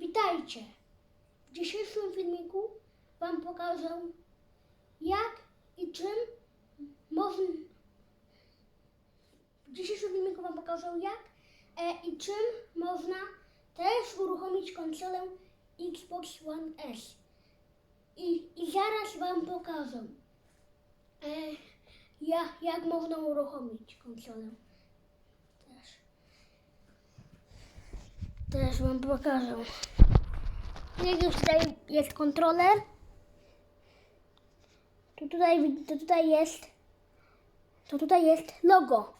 Witajcie! W dzisiejszym filmiku Wam pokażę jak i czym można... W dzisiejszym filmiku Wam pokażę jak e, i czym można też uruchomić konsolę Xbox One S. I, i zaraz Wam pokażę e, jak, jak można uruchomić konsolę. Też Wam pokażę. Jak już tutaj jest kontroler, to tutaj, to tutaj jest, to tutaj jest logo.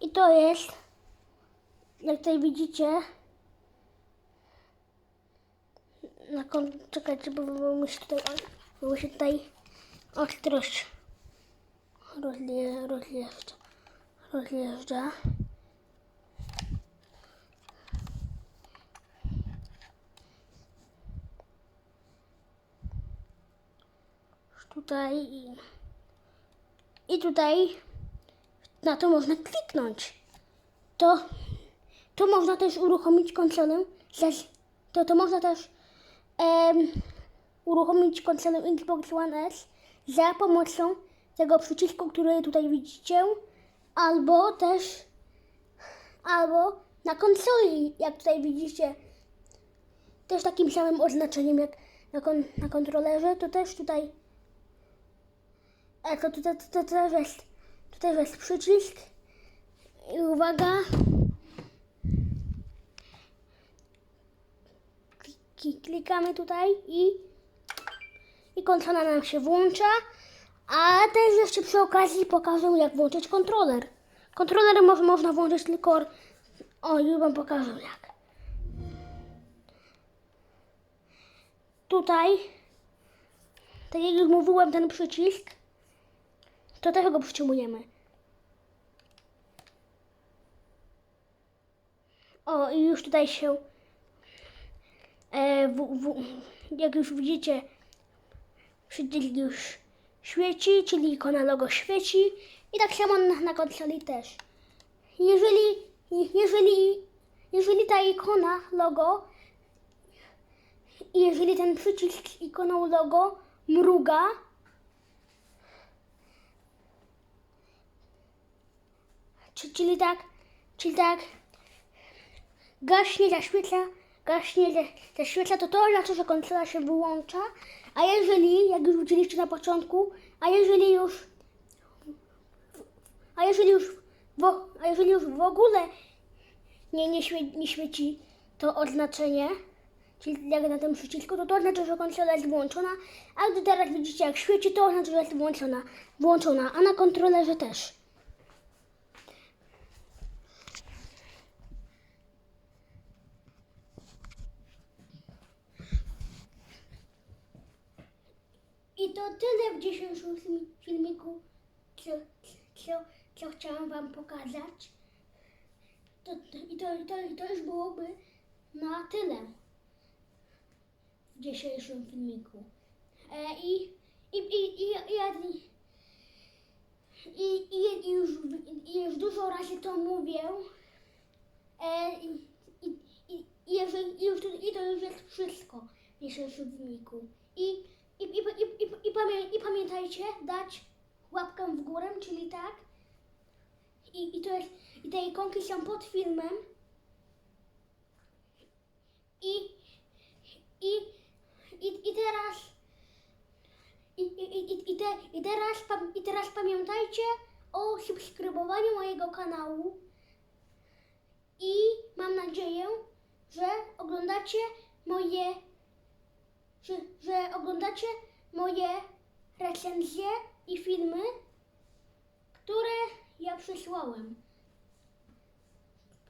I to jest, jak tutaj widzicie, na kon... czekajcie, bo, mi się tutaj, bo się tutaj ostrość rozje, rozjeżdża. rozjeżdża. Tutaj i, tutaj na to można kliknąć. To, to można też uruchomić konsolę. To, to można też em, uruchomić konsolę Xbox One S za pomocą tego przycisku, który tutaj widzicie, albo też albo na konsoli, jak tutaj widzicie, też takim samym oznaczeniem jak na, kon, na kontrolerze, to też tutaj E, to tutaj, tutaj, tutaj jest, tutaj jest przycisk. I uwaga. Klikamy tutaj i, i konsola nam się włącza. A też jeszcze przy okazji pokażę jak włączyć kontroler. Kontroler mo- można włączyć tylko... O, już wam pokażę jak. Tutaj, tak jak już mówiłem, ten przycisk to też go przytrzymujemy. O, i już tutaj się, e, w, w, jak już widzicie, przycisk już świeci, czyli ikona logo świeci i tak samo na, na konsoli też. Jeżeli, jeżeli, jeżeli ta ikona logo, jeżeli ten przycisk z ikoną logo mruga, Czy- Czyli tak, czyli tak, gaśnie, zaświeca, gaśnie, za- zaświeca, to to oznacza, że konsola się wyłącza, a jeżeli, jak już widzieliście na początku, a jeżeli już, a jeżeli już, wo, a jeżeli już w ogóle nie, nie, nie świeci to oznaczenie, czyli jak na tym przycisku, to to oznacza, że konsola jest włączona, a gdy teraz widzicie jak świeci, to oznacza, że jest włączona, włączona, a na kontrolerze też. I to tyle w dzisiejszym filmi- filmiku, co, co, co chciałam Wam pokazać. To, i, to, i to, to już byłoby na tyle w dzisiejszym filmiku. E, I i, i, i, i, i, i, i, już, i już dużo razy to mówię. E, i, i, i, i, jeżeli, i, już, I to już jest wszystko w dzisiejszym filmiku. I, i, i, i, pamię, I pamiętajcie dać łapkę w górę, czyli tak. I, i, to jest, I te ikonki są pod filmem. I, i, i, i teraz i, i, i, i, te, i, teraz, I teraz pamiętajcie o subskrybowaniu mojego kanału. I mam nadzieję, że oglądacie moje, że, że oglądacie moje recenzje i filmy, które ja przysłałem.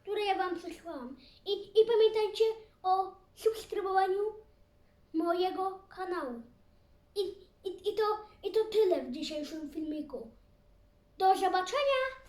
Które ja Wam przysłałam. I, I pamiętajcie o subskrybowaniu mojego kanału. I, i, i, to, I to tyle w dzisiejszym filmiku. Do zobaczenia!